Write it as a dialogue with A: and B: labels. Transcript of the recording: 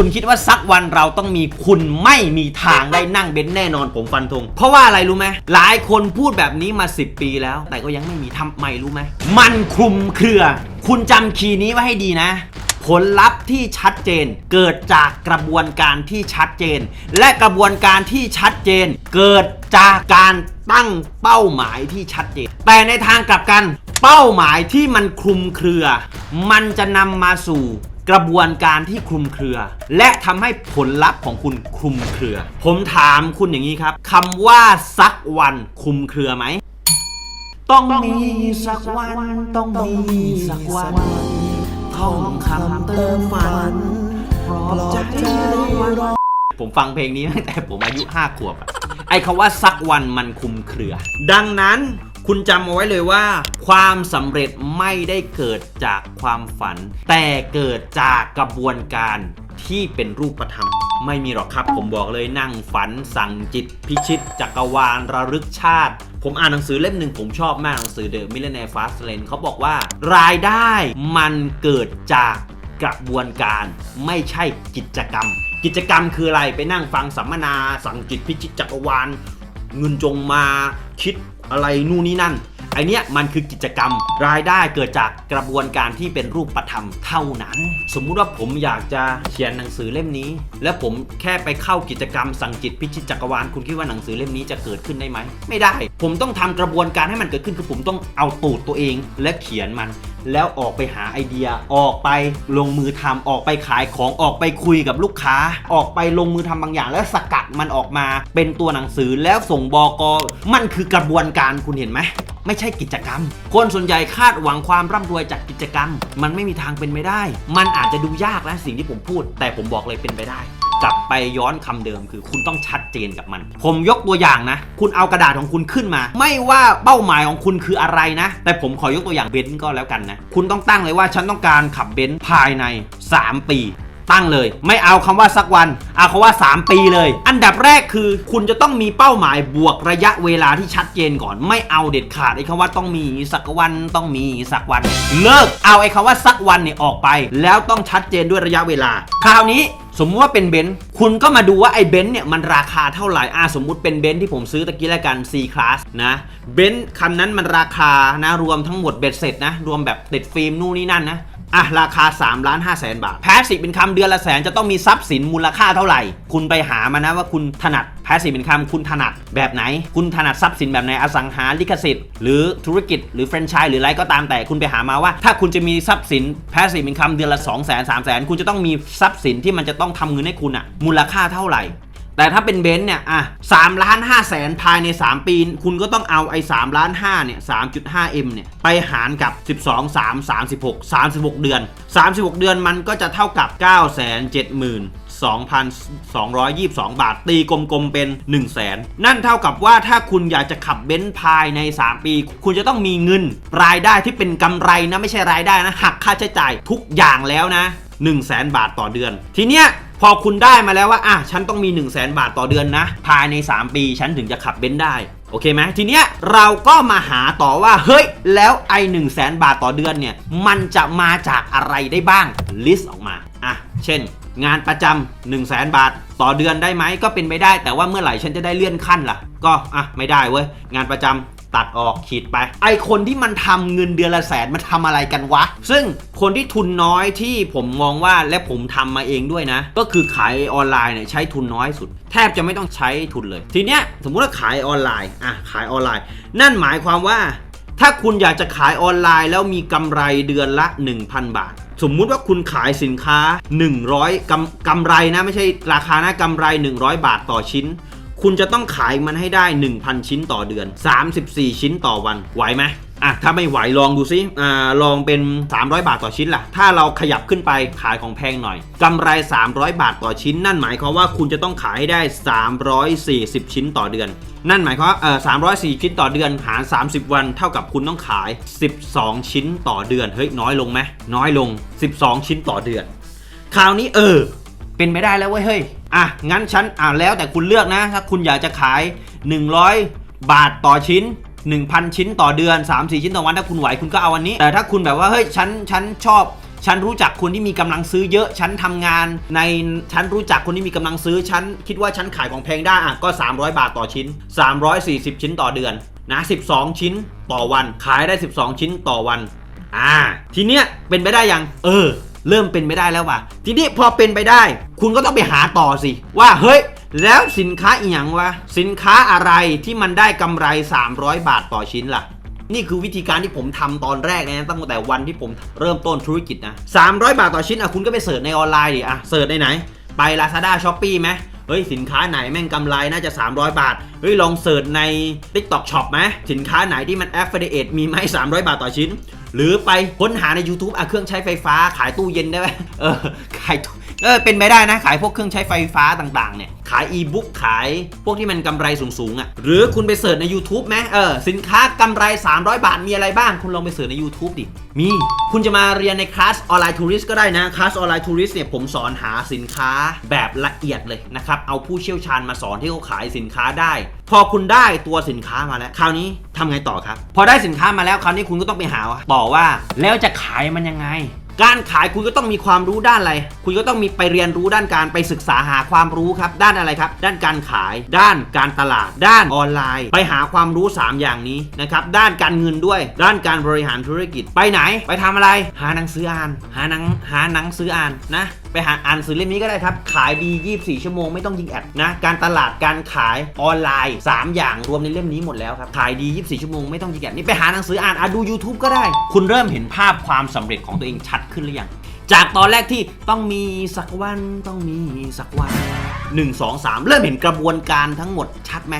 A: คุณคิดว่าสักวันเราต้องมีคุณไม่มีทางได้นั่งเบนซ์แน่นอนผมฟันธงเพราะว่าอะไรรู้ไหมหลายคนพูดแบบนี้มา 10 ปีแล้ว แต่ก็ยังไม่มีทำไมรู้ไหมมันคลุมเครือ คุณจำคีย์นี้ไว้ให้ดีนะผลลัพธ์ที่ชัดเจนเกิดจากกระบวนการที่ชัดเจน และกระบวนการที่ชัดเจน เกิดจากการตั้งเป้าหมายที่ชัดเจน แต่ในทางกลับกัน เป้าหมายที่มันคลุมเครือ มันจะนำมาสู่ กระบวนการที่คลุมเครือ และทำให้ผลลัพธ์ของคุณคลุมเครือ ผมถามคุณอย่างนี้ครับคำว่าสักวันคลุมเครือไหม ต้องมีสักวัน ต้องมีสักวันท่องคำเติมฝันปลอบใจรอผมฟังเพลงนี้ตั้งแต่ผมอายุ 5 ขวบไอ้คำว่าสักวันมันคุมเครือ ดังนั้น คุณจำเอาไว้เลยว่า ความสำเร็จไม่ได้เกิดจากความฝัน แต่เกิดจากกระบวนการที่เป็นรูปธรรม ไม่มีหรอกครับ ผมบอกเลยนั่งฝัน สั่งจิต พิชิต จักรวาลระลึกชาติ ผมอ่านหนังสือเล่มหนึ่งผมชอบมากหนังสือ The Millionaire Fast Lane เขาบอกว่ารายได้มันเกิดจากกระบวนการไม่ใช่กิจกรรม กิจกรรมคืออะไรไปนั่งฟังสัมมนา สั่งจิตพิชิตจักรวาลเงินจงมาคิด อะไรนู่นนี่นั่นไอเนี้ยมันคือกิจกรรม รายได้เกิดจากกระบวนการที่เป็นรูปธรรมเท่านั้น สมมุติว่าผมอยากจะเขียนหนังสือเล่มนี้ และผมแค่ไปเข้ากิจกรรมสั่งจิตพิชิตจักรวาลคุณคิดว่าหนังสือเล่มนี้จะเกิดขึ้นได้ไหม ไม่ได้ ผมต้องทำกระบวนการให้มันเกิดขึ้นคือผมต้องเอาตูดตัวเองและเขียนมันแล้วออกไปหาไอเดีย ออกไปลงมือทำออกไปขายของออกไปคุยกับลูกค้า ออกไปลงมือทำบางอย่าง แล้วสกัดมันออกมา เป็นตัวหนังสือแล้วส่งบอกอมันคือกระบวนการคุณเห็นไหมไม่ใช่กิจกรรม คนส่วนใหญ่คาดหวังความร่ำรวยจากกิจกรรม มันไม่มีทางเป็นไปได้ มันอาจจะดูยากนะสิ่งที่ผมพูด แต่ผมบอกเลยเป็นไปได้ กลับไปย้อนคำเดิมคือคุณต้องชัดเจนกับมัน ผมยกตัวอย่างนะ คุณเอากระดาษของคุณขึ้นมา ไม่ว่าเป้าหมายของคุณคืออะไรนะ แต่ผมขอยกตัวอย่างเบนซ์ก็แล้วกันนะ คุณต้องตั้งเลยว่าฉันต้องการขับเบนซ์ภายใน 3 ปีตั้งเลย ไม่เอาคำว่าสักวัน เอาคำว่า 3 ปีเลย อันดับแรกคือ คุณจะต้องมีเป้าหมายบวกระยะเวลาที่ชัดเจนก่อน ไม่เอาเด็ดขาดไอ้คำว่าต้องมีสักวันต้องมีสักวัน เลิกเอาไอ้คำว่าสักวันเนี่ยออกไป แล้วต้องชัดเจนด้วยระยะเวลา คราวนี้ สมมุติว่าเป็นเบนซ์คุณก็มาดูว่าไอ้เบนซ์เนี่ยมันราคาเท่าไหร่อ่าสมมุติเป็นเบนซ์ที่ผมซื้อตะกี้แล้วกัน C class นะเบนซ์คันนั้นมันราคานะรวมทั้งหมดเบ็ดเสร็จนะรวมแบบติดฟิล์มนู่นนี่นั่นนะ อะราคา3ล้าน5แสนบาท แพสซีฟเป็นคำเดือนละแสนจะต้องมีทรัพย์สินมูลค่าเท่าไหร่ คุณไปหามานะว่าคุณถนัดแพสซีฟเป็นคำคุณถนัดแบบไหน คุณถนัดทรัพย์สินแบบไหนอสังหาริมทรัพย์หรือธุรกิจ หรือแฟรนไชส์หรืออะไรก็ตามแต่คุณไปหามาว่า ถ้าคุณจะมีทรัพย์สินแพสซีฟเป็นคำเดือนละ2 0 0 0 0 0 3 0 0 0 0คุณจะต้องมีทรัพย์สินที่มันจะต้องทำเงินให้คุณอะมูลค่าเท่าไหร่ แต่ถ้าเป็นเบนซ์เนี่ยอะสามล้านห้าแสนภายใน 3 ปี คุณก็ต้องเอาไอ้สามล้านห้าเนี่ยสามจุดห้าเอ็มเนี่ย ไปหารกับ 12 3 36 36 เดือน 36 เดือนมันก็จะเท่ากับ 9 7 2,222 บาท ตีกลมๆ เป็น 1 0 0 0 0แสนนั่นเท่ากับว่าถ้าคุณอยากจะขับเบนซ์ภายใน 3 ปี คุณจะต้องมีเงิน รายได้ที่เป็นกำไรนะ ไม่ใช่รายได้นะ หักค่าใช้จ่ายทุกอย่างแล้วนะ 1 0 0 0 0แสนบาทต่อเดือน ทีเนี้ย พอคุณได้มาแล้วว่าอะฉันต้องมี 1 0 0 0 0แสนบาทต่อเดือนนะ ภายใน 3 ปีฉันถึงจะขับเบนซ์ได้ โอเคไหมทีเนี้ยเราก็มาหาต่อว่า เฮ้ย แล้วไอ้หนึ่งแสนบาทต่อเดือนเนี่ย มันจะมาจากอะไรได้บ้างลิสต์ออกมาอะเช่น งานประจำ1 0 0 0 0แสนบาทต่อเดือนได้ไหมก็เป็นไปได้ แต่ว่าเมื่อไหร่ฉันจะได้เลื่อนขั้นล่ะ ก็อะไม่ได้เว้ยงานประจำ ตัดออกขีดไป ไอคนที่มันทำเงินเดือนละแสนมันทำอะไรกันวะ ซึ่งคนที่ทุนน้อยที่ผมมองว่าและผมทำมาเองด้วยนะ ก็คือขายออนไลน์เนี่ยใช้ทุนน้อยสุด แทบจะไม่ต้องใช้ทุนเลย ทีเนี้ยสมมุติว่าขายออนไลน์อะขายออนไลน์ นั่นหมายความว่า ถ้าคุณอยากจะขายออนไลน์แล้วมีกำไรเดือนละ 1,000 บาทสมมุติว่าคุณขายสินค้า 100กำกำไรนะ ไม่ใช่ราคานะกำไร 100 บาทต่อชิ้น คุณจะต้องขายมันให้ได้ 1,000 ชิ้นต่อเดือน 34 ชิ้นต่อวันไหวไหมอะถ้าไม่ไหวลองดูซิอ่าลองเป็น 300 บาทต่อชิ้นล่ะ ถ้าเราขยับขึ้นไปขายของแพงหน่อยกำไร 300 บาทต่อชิ้น นั่นหมายความว่าคุณจะต้องขายให้ได้ 340 ชิ้นต่อเดือน นั่นหมายความว่าเออ304 ชิ้นต่อเดือนหาร 30 วัน เท่ากับคุณต้องขาย 12 ชิ้นต่อเดือน เฮ้ยน้อยลงไหมน้อยลง 12 ชิ้นต่อเดือน คราวนี้เออ เป็นไม่ได้แล้วเว้ยเฮ้ย อะงั้นฉันอ่าแล้วแต่คุณเลือกนะ ถ้าคุณอยากจะขาย 100 บาทต่อชิ้น 1,000 ชิ้นต่อเดือน 3-4 ชิ้นต่อวันถ้าคุณไหวคุณก็เอาอันนี้ แต่ถ้าคุณแบบว่าเฮ้ยฉันฉันชอบฉันรู้จักคนที่มีกำลังซื้อเยอะ ฉันทำงานใน ฉันรู้จักคนที่มีกำลังซื้อ ฉันคิดว่าฉันขายของแพงได้อะก็ 300 บาทต่อชิ้น 340 ชิ้นต่อเดือนนะ12 ชิ้นต่อวัน ขายได้ 12 ชิ้นต่อวัน อ่า ทีเนี้ยเป็นไปได้ยัง เออ เริ่มเป็นไปได้แล้วว่ะ ทีนี้พอเป็นไปได้ คุณก็ต้องไปหาต่อสิ ว่าเฮ้ย แล้วสินค้าอีหยังวะ สินค้าอะไรที่มันได้กำไร 300 บาทต่อชิ้นล่ะ นี่คือวิธีการที่ผมทำตอนแรกนะตั้งแต่วันที่ผมเริ่มต้นธุรกิจนะ300 บาทต่อชิ้นอะคุณก็ไปเสิร์ชในออนไลน์ดิอะเสิร์ชในไหน ไป Lazada s h o p e e ไหมเฮ้ยสินค้าไหนแม่งกำไรน่าจะ 300 บาท เฮ้ยลองเสิร์ชใน TikTok Shop ไหมสินค้าไหนที่มัน Affiliate มีไหม300 บาทต่อชิ้น หรือไปค้นหาใน YouTube อะเครื่องใช้ไฟฟ้าขายตู้เย็นได้ไหมเออขายตู้ เออเป็นไปได้นะ ขายพวกเครื่องใช้ไฟฟ้าต่างๆเนี่ยขายอีบุ๊กขายพวกที่มันกำไรสูงๆอะหรือคุณไปเสิร์ชใน YouTube ไหมเออสินค้ากำไร 300 บาทมีอะไรบ้าง คุณลองไปเสิร์ชใน YouTube ดิ มี คุณจะมาเรียนในคลาสออนไลน์ทัวริสก็ได้นะคลาสออนไลน์ทัวริสเนี่ยผมสอนหาสินค้าแบบละเอียดเลยนะครับ เอาผู้เชี่ยวชาญมาสอนที่เขาขายสินค้าได้ พอคุณได้ตัวสินค้ามาแล้ว คราวนี้ทำไงต่อครับ พอได้สินค้ามาแล้วคราวนี้คุณก็ต้องไปหาต่อว่า แล้วจะขายมันยังไง การขายคุณก็ต้องมีความรู้ด้านอะไร คุณก็ต้องมีไปเรียนรู้ด้านการไปศึกษาหาความรู้ครับ ด้านอะไรครับ ด้านการขาย ด้านการตลาด ด้านออนไลน์ ไปหาความรู้ 3 อย่างนี้นะครับ ด้านการเงินด้วย ด้านการบริหารธุรกิจ ไปไหน ไปทำอะไร หาหนังสืออ่าน หาหนัง หาหนังสืออ่านนะไปหาอ่านสือเล่มนี้ก็ได้ครับ ขายดี 24 ชั่วโมงไม่ต้องยิงแอดนะการตลาดการขายออนไลน์ 3 อย่างรวมในเล่มนี้หมดแล้วครับ ขายดี 24 ชั่วโมงไม่ต้องยิงแอดนี่ไปหาหนังสืออ่านอะดู YouTube ก็ได้ คุณเริ่มเห็นภาพความสำเร็จของตัวเองชัดขึ้นหรือยังจากตอนแรกที่ต้องมีสักวันต้องมีสักวัน 1 2 3 เริ่มเห็นกระบวนการทั้งหมดชัดไหม